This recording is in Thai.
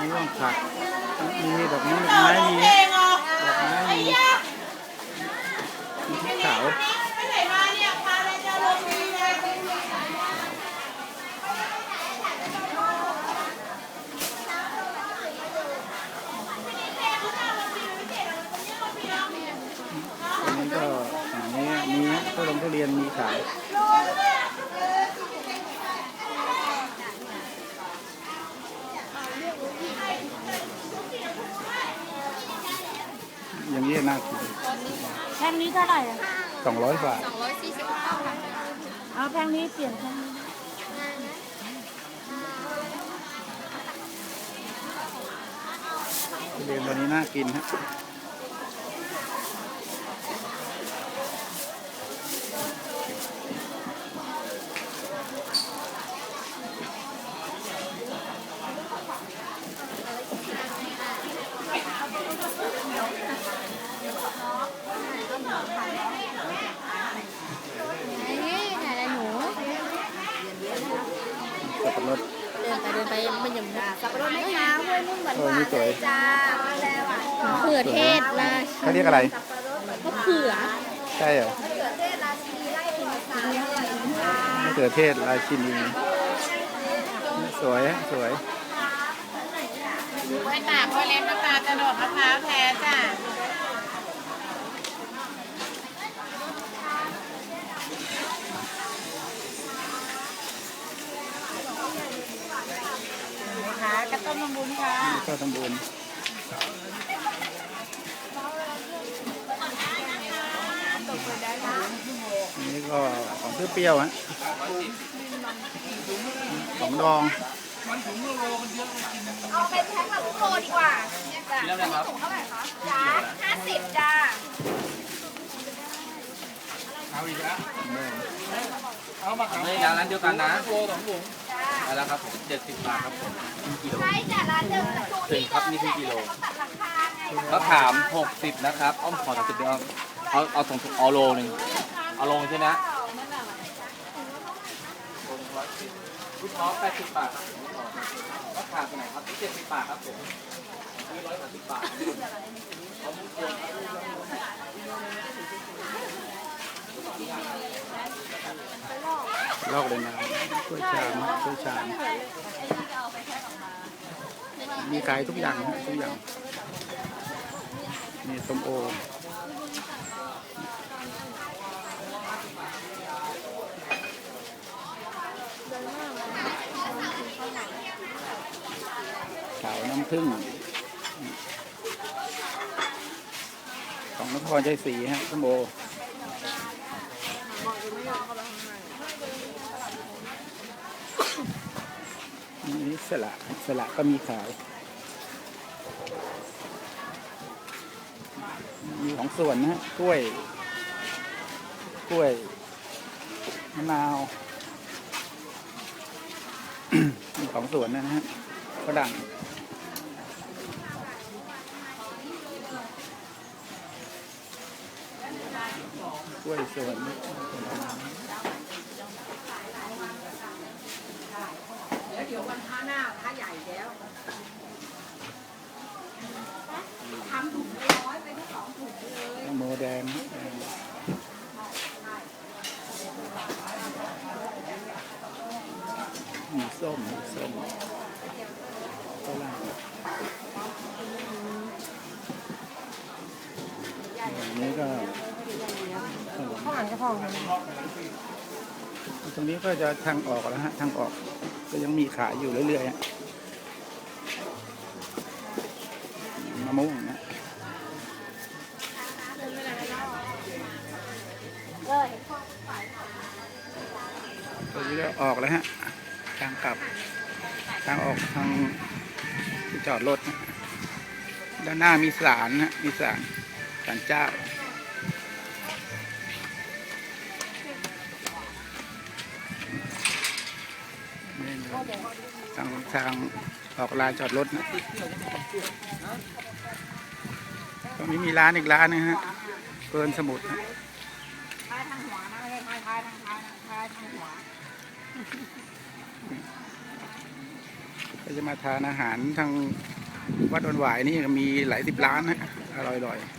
มีว่าผัก มีดอกไม้ดอกไม้มีดอกไม้มีมีพริขาวก็อย่างนี้นี้ก็งทุเรียนมีขาย อย่างนี้น่ากินแพงนี้เท่าไหร่อะสองร้อยบาทเอาแพงนี้เปลี่ยนแพงนี้ทุเรียนตัวนี้น่ากินฮะ นี่ไหนละหนูสับปะรดเดินไปเดินไปมันยังสับปะรดไหมคะห้วยนุ่มหวานโอ้หวานนี่สวยจ้าแล้วอะเขือเทศราเขาเรียกอะไรมะเขือใช่เหรอมะเขือเทศราชินีไร่ธรรมศาสตร์มะเขือเทศราชินีสวยฮะสวยไม้ตากกล้เล็กน้ำตาลจะโดดมะพร้าวแท้จ้ะ คะกระต้มลำบุญค่ะนี่ก็ทำบุญอันนี้ก็ของเปรี้ยวๆฮะของดองเอาเป็นแพ็คแบบลูกโลดีกว่าจ้ะถุงเท่าไหร่คะจ้าห้าสิบจ้าไม่ร้านนั้นเดียวกันนะ ได้แล้วครับผมเจ็ดสิบบาทครับผมกิโลใช่จ้ะร้านเดิมแต่ดูถึที่งครับนี่คือกิโลตัดราคาไงแล้วถามหกสิบนะครับ อ้อมขอสามสิบเดียวเอาเอาสองเอาโลหนึ่งเอาโลใช่ไหมลูกท้อแปดสิบบาทครับผมแล้วถามไปไหนครับที่เจ็ดสิบบาทครับผมนี่ร้อยสามสิบบาทเอามุ้งกลม ลอกเลยนะกล้วยชามฮะกล้วยชามมีขายทุกอย่างทุกอย่างนี่ส้มโอขาวน้ำผึ้งของนครชัยศรีฮะส้มโอ นี่สละสละก็มีขายมีของส่วนนะฮะกล้วย กล้วยมะนาวมีของสวนนะฮะฝรั่งกล้วยสวน เดี๋ยววันพระหน้าพระใหญ่แล้ว ทำถุงร้อยไปที่สองถุงเลยแตงโมแดงมีส้มมีส้มฝรั่งอันนี้ก็ขนมข้าวหลามกระเพราะตรงนี้ก็จะทางออกแล้วฮะทางออกก็ยังมีขายอยู่เรื่อยๆ มะม่วงนะเลยตรงนี้ก็ออกแล้วฮะ ทางกลับ ทางออกทางที่จอดรถ ด้านหน้ามีศาลนะมีศาลศาลเจ้า ทางทางออกลานจอดรถนะตรงนี้มีร้านอีกร้านหนึงฮะเปินสมุดนะพายทางหัวนะไม่ใช่พายพายทางพายพายทางหัวก็จะมาทานอาหารทางวัดดอนหวายนี่ก็มีหลายสิบร้านนะอร่อยๆ